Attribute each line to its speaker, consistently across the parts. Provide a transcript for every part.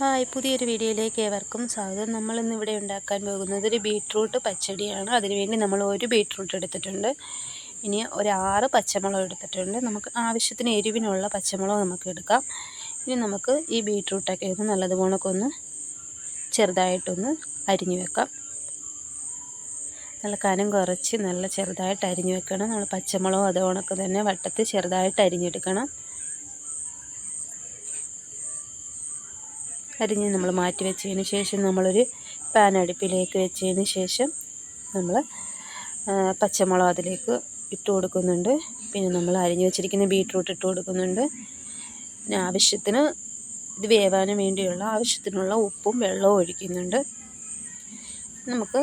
Speaker 1: Hi പുതിയൊരു വീഡിയോയിലേക്ക് ഏവർക്കും സ്വാഗതം. നമ്മൾ ഇന്ന് ഇവിടെ ഉണ്ടാക്കാൻ പോകുന്നത് ഒരു ബീട്രൂട്ട് പച്ചടിയാണ്. അതിനുവേണ്ടി നമ്മൾ ഒരു ബീട്രൂട്ട് എടുത്തിട്ടുണ്ട്. ഇനി ഒരു ആറ് പച്ചമുളക് എടുത്തിട്ടുണ്ട്. നമുക്ക് ആവശ്യത്തിന് എരിവിനുള്ള പച്ചമുളക് നമുക്ക് എടുക്കാം. ഇനി നമുക്ക് ഈ ബീട്രൂട്ടൊക്കെ ഒന്ന് നല്ലതുപോലെ ഒന്ന് ചെറുതായിട്ടൊന്ന് അരിഞ്ഞു വെക്കാം. നല്ല കനം കുറച്ച് നല്ല ചെറുതായിട്ട് അരിഞ്ഞു വെക്കണം. നമ്മൾ പച്ചമുളകും അതോണൊക്കെ തന്നെ വട്ടത്തിൽ ചെറുതായിട്ട് അരിഞ്ഞെടുക്കണം. അരിഞ്ഞ് നമ്മൾ മാറ്റി വെച്ചതിന് ശേഷം നമ്മളൊരു പാൻ അടുപ്പിലേക്ക് വെച്ചതിന് ശേഷം നമ്മൾ പച്ചമുളക് അതിലേക്ക് ഇട്ട് കൊടുക്കുന്നുണ്ട്. പിന്നെ നമ്മൾ അരിഞ്ഞു വെച്ചിരിക്കുന്ന ബീട്രൂട്ട് ഇട്ട് കൊടുക്കുന്നുണ്ട്. പിന്നെ ആവശ്യത്തിന് ഇത് വേവാനും വേണ്ടിയുള്ള ആവശ്യത്തിനുള്ള ഉപ്പും വെള്ളവും ഒഴിക്കുന്നുണ്ട്. നമുക്ക്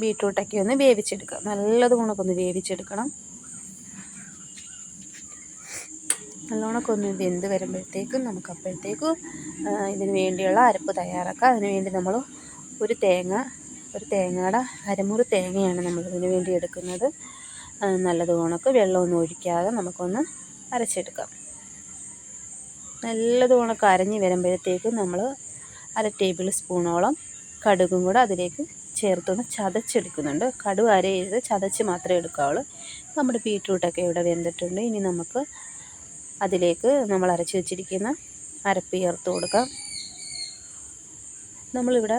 Speaker 1: ബീട്രൂട്ടൊക്കെ ഒന്ന് വേവിച്ചെടുക്കാം. നല്ലത് ഒന്ന് വേവിച്ചെടുക്കണം. നല്ലോണമൊക്കെ ഒന്ന് വെന്ത് വരുമ്പോഴത്തേക്കും നമുക്ക് അപ്പോഴത്തേക്കും ഇതിന് വേണ്ടിയുള്ള അരപ്പ് തയ്യാറാക്കാം. അതിന് വേണ്ടി നമ്മൾ ഒരു തേങ്ങ ഒരു തേങ്ങയുടെ അരമുറി തേങ്ങയാണ് നമ്മൾ ഇതിന് വേണ്ടി എടുക്കുന്നത്. നല്ലത് കണക്ക് വെള്ളമൊന്നും ഒഴിക്കാതെ നമുക്കൊന്ന് അരച്ചെടുക്കാം. നല്ലത് കണക്ക് അരഞ്ഞ് വരുമ്പോഴത്തേക്കും നമ്മൾ അര ടേബിൾ സ്പൂണോളം കടുകും കൂടെ അതിലേക്ക് ചേർത്തൊന്ന് ചതച്ചെടുക്കുന്നുണ്ട്. കടുക് അരയരുത് ചതച്ച് മാത്രമേ എടുക്കാവുള്ളൂ. നമ്മുടെ ബീട്രൂട്ടൊക്കെ ഇവിടെ വെന്തിട്ടുണ്ട്. ഇനി നമുക്ക് അതിലേക്ക് നമ്മൾ അരച്ച് വെച്ചിരിക്കുന്ന അരപ്പ് ചേർത്ത് കൊടുക്കാം. നമ്മളിവിടെ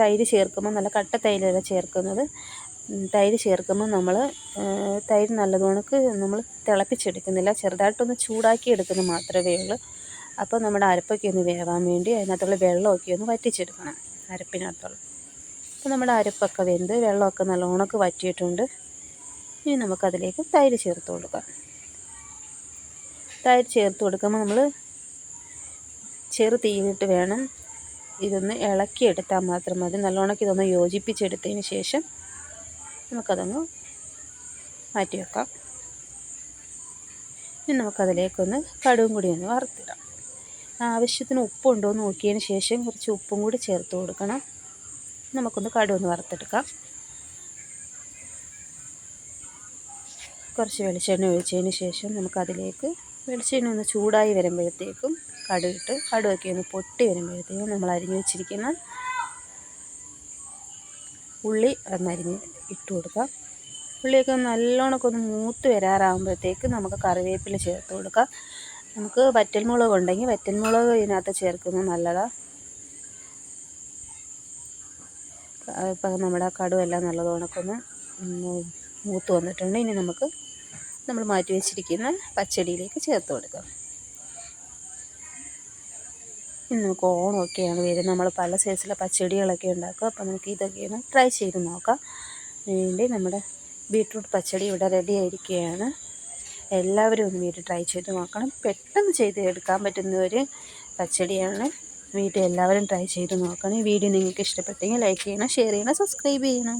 Speaker 1: തൈര് ചേർക്കുമ്പോൾ നല്ല കട്ട തൈരല്ല ചേർക്കുന്നത്. തൈര് ചേർക്കുമ്പോൾ നമ്മൾ തൈര് നല്ലതുണക്ക് നമ്മൾ തിളപ്പിച്ചെടുക്കുന്നില്ല. ചെറുതായിട്ടൊന്ന് ചൂടാക്കി എടുക്കുന്നത് മാത്രമേ ഉള്ളൂ. അപ്പോൾ നമ്മുടെ അരപ്പൊക്കെ ഒന്ന് വേവാൻ വേണ്ടി അതിനകത്തുള്ള വെള്ളമൊക്കെ ഒന്ന് വറ്റിച്ചെടുക്കണം അരപ്പിനകത്തുള്ള. അപ്പോൾ നമ്മുടെ അരപ്പൊക്കെ വെന്ത് വെള്ളമൊക്കെ നല്ല നല്ലോണക്ക് വറ്റിയിട്ടുണ്ട്. ഇനി നമുക്കതിലേക്ക് തൈര് ചേർത്ത് കൊടുക്കാം. തൈര് ചേർത്ത് കൊടുക്കുമ്പോൾ നമ്മൾ ചെറു തീയിലിട്ട് വേണം ഇതൊന്ന് ഇളക്കിയെടുത്താൽ മാത്രം മതി. നല്ലോണം ഇതൊന്ന് യോജിപ്പിച്ചെടുത്തതിന് ശേഷം നമുക്കതൊന്ന് മാറ്റി വെക്കാം. ഇനി നമുക്കതിലേക്കൊന്ന് കടുവും കൂടി ഒന്ന് വറുത്തിടാം. ആവശ്യത്തിന് ഉപ്പുണ്ടോ എന്ന് നോക്കിയതിന് ശേഷം കുറച്ച് ഉപ്പും കൂടി ചേർത്ത് കൊടുക്കണം. നമുക്കൊന്ന് കടുവൊന്ന് വറുത്തെടുക്കാം. കുറച്ച് വെളിച്ചെണ്ണ ഒഴിച്ചതിന് ശേഷം നമുക്കതിലേക്ക് വെളിച്ചെണ്ണ ഒന്ന് ചൂടായി വരുമ്പോഴത്തേക്കും കടുകിട്ട് കടുകൊക്കെ ഒന്ന് പൊട്ടി വരുമ്പോഴത്തേക്കും നമ്മൾ അരിഞ്ഞ് വെച്ചിരിക്കുന്ന ഉള്ളി ഒന്നരിഞ്ഞ് ഇട്ട് കൊടുക്കാം. ഉള്ളിയൊക്കെ നല്ലോണമൊക്കെ ഒന്ന് മൂത്ത് വരാറാകുമ്പോഴത്തേക്ക് നമുക്ക് കറിവേപ്പില ചേർത്ത് കൊടുക്കാം. നമുക്ക് വറ്റൽമുളക് ഉണ്ടെങ്കിൽ വറ്റൽമുളക് ഇതിനകത്ത് ചേർക്കുന്നത് നല്ലതാണ് ഇപ്പം നമ്മുടെ കടുവെല്ലാം നല്ലതോണക്കൊന്ന് മൂത്ത് വന്നിട്ടുണ്ട്. ഇനി നമുക്ക് നമ്മൾ മാറ്റി വെച്ചിരിക്കുന്ന പച്ചടിയിലേക്ക് ചേർത്ത് കൊടുക്കാം. ഇന്ന് നമുക്ക് ഓണമൊക്കെയാണ് വരുന്നത് നമ്മൾ പല സൈസിലെ പച്ചടികളൊക്കെ ഉണ്ടാക്കും അപ്പോൾ നമുക്ക് ഇതൊക്കെ ഒന്ന് ട്രൈ ചെയ്ത് നോക്കാം. വേണ്ടി നമ്മുടെ ബീട്രൂട്ട് പച്ചടി ഇവിടെ റെഡി ആയിരിക്കുകയാണ്. എല്ലാവരും ഒന്ന് വീട്ടിൽ ട്രൈ ചെയ്ത് നോക്കണം. പെട്ടെന്ന് ചെയ്ത് എടുക്കാൻ പറ്റുന്ന ഒരു പച്ചടിയാണ്. വീട്ടിൽ എല്ലാവരും ട്രൈ ചെയ്ത് നോക്കണം. ഈ വീഡിയോ നിങ്ങൾക്ക് ഇഷ്ടപ്പെട്ടെങ്കിൽ ലൈക്ക് ചെയ്യണം ഷെയർ ചെയ്യണം സബ്സ്ക്രൈബ് ചെയ്യണം.